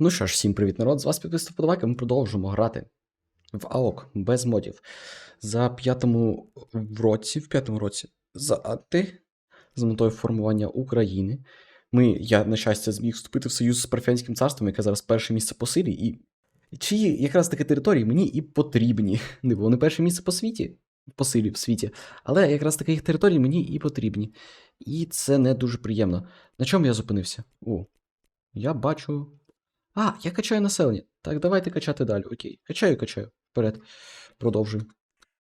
Ну що ж, всім привіт, народ! З вас підписав подавайка, ми продовжуємо грати в АОК без модів. За п'ятому році, в п'ятому році за АТ з метою формування України. Ми, я, на щастя, зміг вступити в союз з Парфянським царством, яке зараз перше місце по силі, і чиї якраз таки території мені і потрібні. Не бо вони перше місце по світі, по силі в світі, але якраз таки їх території мені і потрібні. І це не дуже приємно. На чому я зупинився? О, я бачу. А, я качаю населення. Так, давайте качати далі. Окей. Качаю, качаю. Вперед. Продовжую.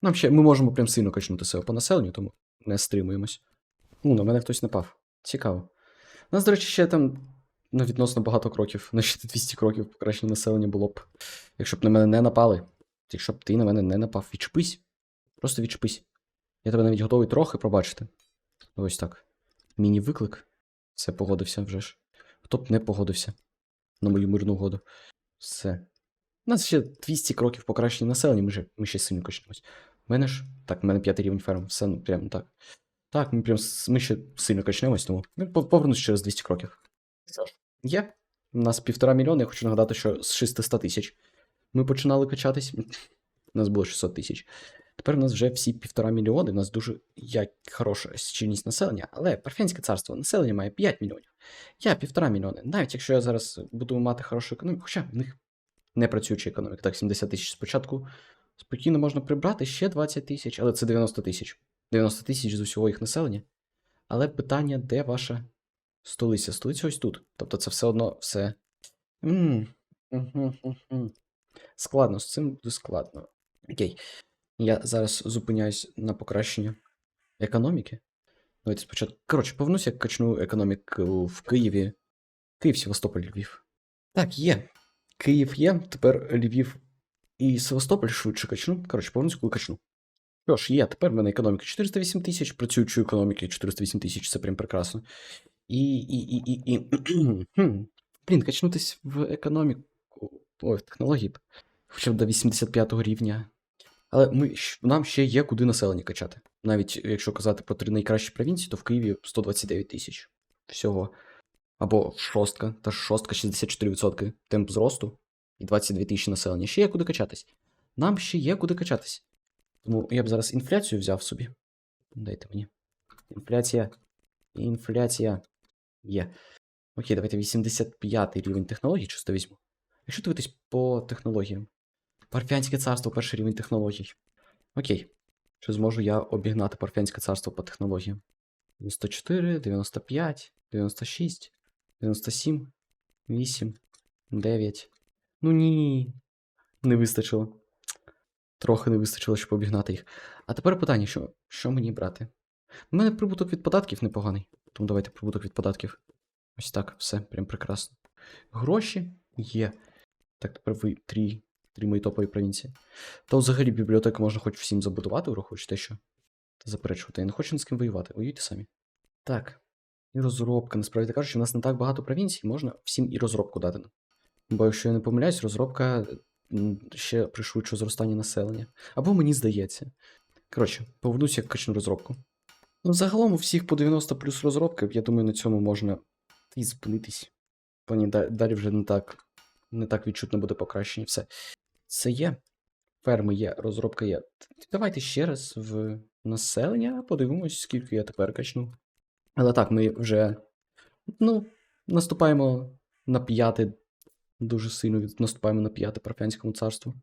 Нам ще ми можемо прям сильно качнути себе по населенню, тому не стримуємось. Ну, на мене хтось напав. Цікаво. У нас, до речі, ще там ну, відносно багато кроків. На ще 200 кроків покращення населення було б. Якщо б на мене не напали. Якщо б ти на мене не напав, відчепись. Просто відчепись. Я тебе навіть готовий трохи пробачити. Ось так. Міні-виклик. Все, погодився вже ж. Хто б не погодився на мою мирну угоду. Все. У нас ще 200 кроків покращення населення, ми, же, ми ще сильно качнемось. У мене ж. Так, в мене п'ятий рівень ферм. Все ну, прямо так. Так, ми прям ми ще сильно качнемось, тому повернусь через 200 кроків. Є. У нас півтора мільйона, я хочу нагадати, що з 600 тисяч ми починали качатись. У нас було 600 тисяч. Тепер у нас вже всі півтора мільйони, у нас дуже як хороша щільність населення, але Парфянське царство населення має 5 мільйонів. Я півтора мільйони. Навіть якщо я зараз буду мати хорошу економіку, хоча в них не працююча економіка, так, 70 тисяч спочатку. Спокійно можна прибрати ще 20 тисяч, але це 90 тисяч. 90 тисяч з усього їх населення. Але питання, де ваша столиця? Столиця ось тут. Тобто це все одно все. М, мгм, мгм. Складно, з цим буде складно. Окей. Я зараз зупиняюсь на покращення економіки. Давайте спочатку. Коротше, повернуся, як качну економіку в Києві. Київ, Севастополь, Львів. Так, є. Київ є, тепер Львів і Севастополь швидше качну. Коротше, повернуся, коли качну. Що ж, є, тепер в мене економіка 408 тисяч, працюючої економіки 408 тисяч, це прям прекрасно. І. і, і, і, і... Блін, качнутись в економіку. Ой, в технології. Хоча б до 85 рівня. Але ми, нам ще є куди населення качати. Навіть якщо казати про три найкращі провінції, то в Києві 129 тисяч всього. Або шостка, та шостка 64% темп зросту і 22 тисячі населення. Ще є куди качатись. Нам ще є куди качатись. Тому я б зараз інфляцію взяв собі. Дайте мені. Інфляція. Інфляція. Є. Окей, давайте 85 рівень технологій чисто візьму. Якщо дивитись по технологіям. Парфянське царство, перший рівень технологій. Окей. Чи зможу я обігнати Парфянське царство по технологіям? 94, 95, 96, 97, 8, 9. Ну ні. Не вистачило. Трохи не вистачило, щоб обігнати їх. А тепер питання, що, що мені брати? У мене прибуток від податків непоганий. Тому давайте прибуток від податків. Ось так, все, прям прекрасно. Гроші є. Так, тепер ви три, три мої топові провінції. Та взагалі бібліотеку можна хоч всім забудувати, враховуючи те, що заперечувати. Я не хочу ні з ким воювати. Воюйте самі. Так. І розробка. Насправді кажучи, у нас не так багато провінцій, можна всім і розробку дати. Бо якщо я не помиляюсь, розробка ще пришвидшує зростання населення. Або мені здається. Коротше, повернуся, як качну розробку. Ну, загалом у всіх по 90 плюс розробки, я думаю, на цьому можна і зупинитись. Пані, далі вже не так, не так відчутно буде покращення. Все. Це є. Ферми є, розробка є. Давайте ще раз в населення, подивимось, скільки я тепер качну. Але так, ми вже. Ну, наступаємо на п'яте. Дуже сильно наступаємо на п'яте Парфянському царству.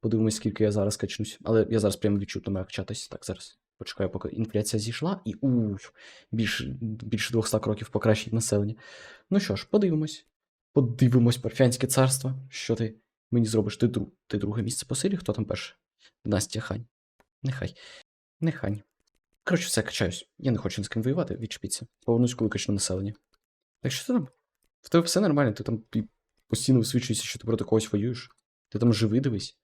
Подивимось, скільки я зараз качнусь. Але я зараз прямо відчутно маю качатись. Так, зараз. Почекаю, поки інфляція зійшла, і уй, більше, більше 200 кроків покращить населення. Ну що ж, подивимось. Подивимось, Парфянське царство. Що ти мені зробиш? Ти, дру... ти друге місце по силі? Хто там перше? Династія Хань. Нехай. Нехай. Коротше, все, качаюсь. Я не хочу ні з ким воювати, відчепіться. Повернусь, коли качну населення. Так що ти там? В тебе все нормально, ти там постійно висвічуєшся, що ти проти когось воюєш. Ти там живи дивись.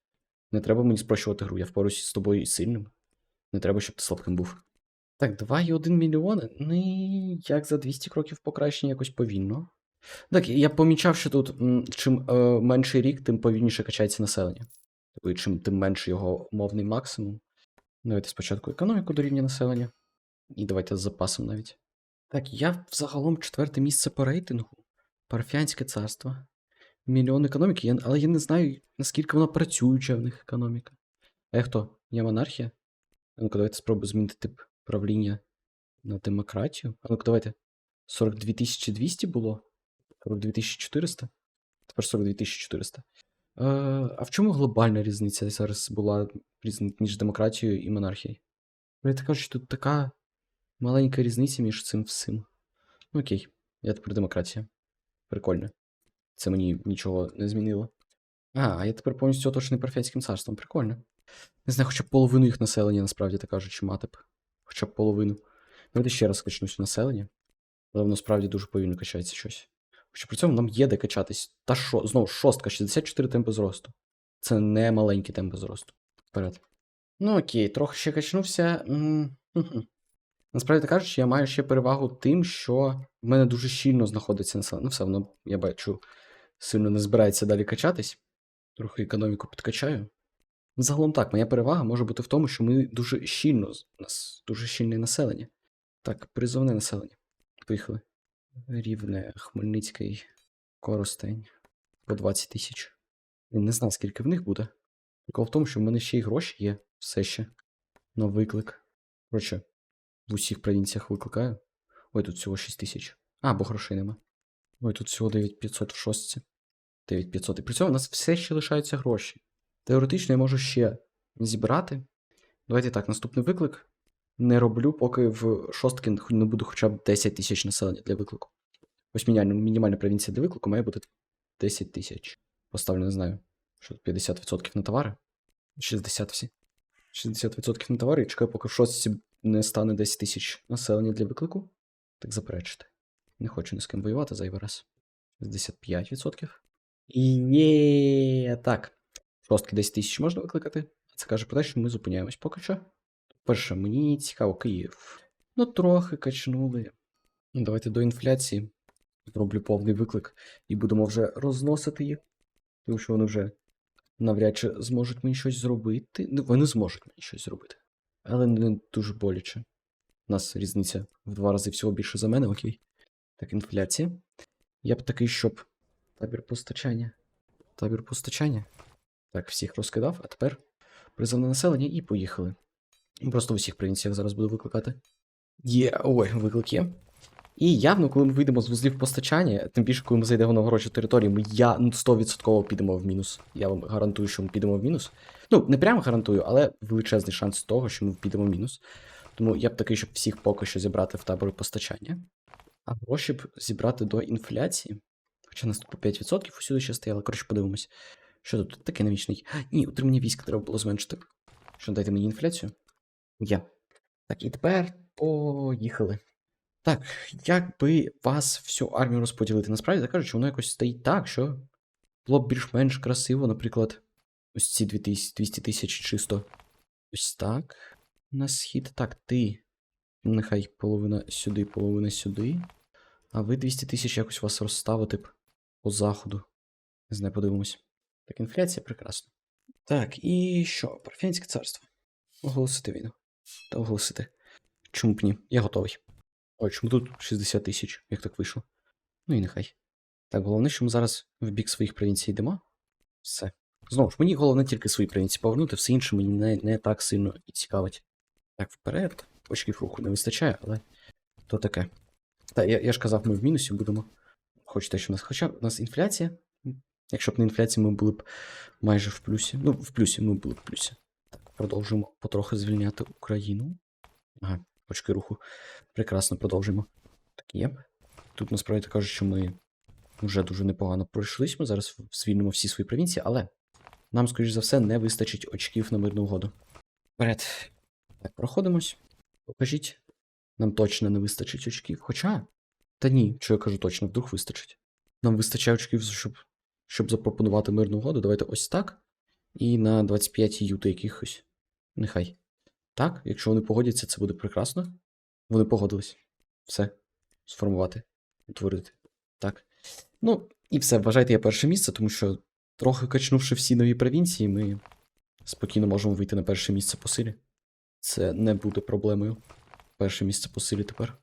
Не треба мені спрощувати гру, я впоруюсь з тобою і сильним. Не треба, щоб ти слабким був. Так, 2,1 мільйони? Ну, як за 200 кроків покращення якось повільно. Так, я помічав, що тут чим е, менший рік, тим повільніше качається населення. Тобто, чим тим менше його мовний максимум. Давайте спочатку економіку до рівня населення. І давайте з запасом навіть. Так, я взагалом четверте місце по рейтингу. Парфянське царство. мільйон економіки, я, але я не знаю, наскільки вона працююча в них економіка. А я хто? Я монархія? Ну-ка, давайте спробуємо змінити тип правління на демократію. А ну-ка, давайте. 42 200 було? 42 400? Тепер 42 400. Е, а в чому глобальна різниця зараз була між демократією і монархією? Я так кажу, що тут така маленька різниця між цим всім. Ну окей, я тепер демократія. Прикольно. Це мені нічого не змінило. А, я тепер повністю оточений парфянським царством. Прикольно. Не знаю, хоча б половину їх населення, насправді так кажучи, мати б. Хоча б половину. Давайте ще раз качнусь населення. Але воно справді дуже повільно качається щось. Хоча при цьому нам є де качатись. Та що, знову шостка, 64 темпи зросту. Це не маленькі темпи зросту. Вперед. Ну окей, трохи ще качнувся. Насправді кажучи, я маю ще перевагу тим, що в мене дуже щільно знаходиться населення. Ну, все одно, я бачу, сильно не збирається далі качатись. Трохи економіку підкачаю. Загалом так, моя перевага може бути в тому, що ми дуже щільно, у нас дуже щільне населення. Так, призовне населення. Поїхали. Рівне, Хмельницький, Коростень. По 20 тисяч. Я не знаю, скільки в них буде. Прикол в тому, що в мене ще й гроші є все ще. На виклик. Коротше, в усіх провінціях викликаю. Ой, тут всього 6 тисяч. А, бо грошей нема. Ой, тут всього 9500 в шостці. 9500. І при цьому у нас все ще лишаються гроші. Теоретично я можу ще зібрати. Давайте так, наступний виклик. Не роблю, поки в шостки не буде хоча б 10 тисяч населення для виклику. Ось мінімальна, мінімальна провінція для виклику має бути 10 тисяч. Поставлю, не знаю. Що тут 50% на товари? 60 всі. 60% на товари чекаю, поки в шостці не стане 10 тисяч населення для виклику. Так заперечити. Не хочу ні з ким воювати зайвий раз. 65%. І є. Так. Шостки 10 тисяч можна викликати. Це каже про те, що ми зупиняємось поки що. Перше, мені цікаво Київ. Ну, трохи качнули. Ну, давайте до інфляції. Зроблю повний виклик і будемо вже розносити їх. Тому що вони вже навряд чи зможуть мені щось зробити. Ну, вони зможуть мені щось зробити. Але не дуже боляче. У нас різниця в два рази всього більше за мене, окей. Так, інфляція. Я б такий, щоб. Табір постачання. Табір постачання. Так, всіх розкидав, а тепер призовне населення і поїхали. Просто в усіх провінціях зараз буду викликати. Є. Ой, виклик є. І явно, коли ми вийдемо з вузлів постачання, тим більше, коли ми зайдемо на ворочу територію, ми я ну, 100% підемо в мінус. Я вам гарантую, що ми підемо в мінус. Ну, не прямо гарантую, але величезний шанс того, що ми підемо в мінус. Тому я б такий, щоб всіх поки що зібрати в табори постачання. А гроші б зібрати до інфляції. Хоча нас тут по 5% усюди ще стояло. Коротше, подивимось. Що тут таке намічний? Ні, утримання військ треба було зменшити. Що, дайте мені інфляцію? Є. Так, і тепер поїхали. Так, як би вас всю армію розподілити? Насправді так кажучи, воно якось стоїть так, що було б більш-менш красиво, наприклад, ось ці 200 тисяч чисто. Ось так. На схід. Так, ти. Нехай половина сюди, половина сюди. А ви 200 тисяч якось вас розставити б по заходу. Не знаю, подивимось. Так, інфляція прекрасно. Так, і що? Парфянське царство. Оголосити війну. Та оголосити. Чому б ні? Я готовий. Ой, чому тут 60 тисяч, як так вийшло? Ну і нехай. Так, головне, що ми зараз в бік своїх провінцій йдемо. Все. Знову ж, мені головне тільки свої провінції повернути, все інше мені не, не так сильно і цікавить. Так, вперед. Очків руху не вистачає, але то таке. Так, я, я ж казав, ми в мінусі будемо. Хоч те, що в нас. Хоча в нас інфляція. Якщо б не інфляція, ми були б майже в плюсі. Ну, в плюсі, ми були б в плюсі. Продовжуємо потрохи звільняти Україну. Ага, очки руху. Прекрасно, продовжуємо. Так є. Тут насправді кажуть, що ми вже дуже непогано пройшлись. Ми зараз звільнимо всі свої провінції, але нам, скоріш за все, не вистачить очків на мирну угоду. Вперед. Так, проходимось. Покажіть. Нам точно не вистачить очків. Хоча. Та ні, що я кажу точно, вдруг вистачить. Нам вистачає очків, щоб, щоб запропонувати мирну угоду. Давайте ось так. І на 25 юти якихось. Нехай. Так, якщо вони погодяться, це буде прекрасно. Вони погодились. Все. Сформувати, утворити. Так. Ну, і все. Вважайте я перше місце, тому що трохи качнувши всі нові провінції, ми спокійно можемо вийти на перше місце по силі. Це не буде проблемою. Перше місце по силі тепер.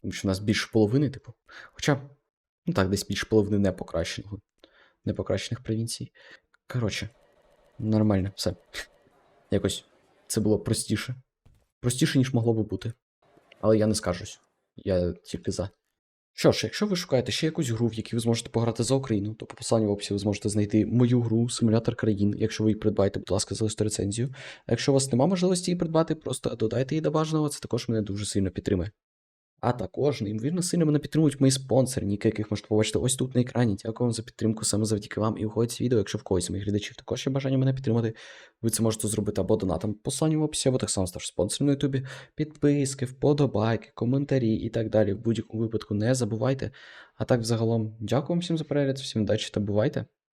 Тому що в нас більше половини, типу. Хоча, ну так, десь більше половини не покращеного. непокращених провінцій. Коротше, нормально, все. Якось це було простіше. Простіше, ніж могло би бути. Але я не скажусь. Я тільки за. Що ж, якщо ви шукаєте ще якусь гру, в якій ви зможете пограти за Україну, то по посиланню в описі ви зможете знайти мою гру Симулятор країн. Якщо ви її придбаєте, будь ласка, залиште рецензію. А якщо у вас немає можливості її придбати, просто додайте її до бажаного, це також мене дуже сильно підтримує. А також, неймовірно сильно мене підтримують мої спонсори, ніки яких можете побачити ось тут на екрані. Дякую вам за підтримку саме завдяки вам. І виходить відео, якщо в когось з моїх глядачів також є бажання мене підтримати, ви це можете зробити або донатом по посиланню в описі, або так само ставши спонсором на Ютубі. Підписки, вподобайки, коментарі і так далі. В будь-якому випадку не забувайте. А так, взагалом, дякую вам всім за перегляд, всім удачі та бувайте!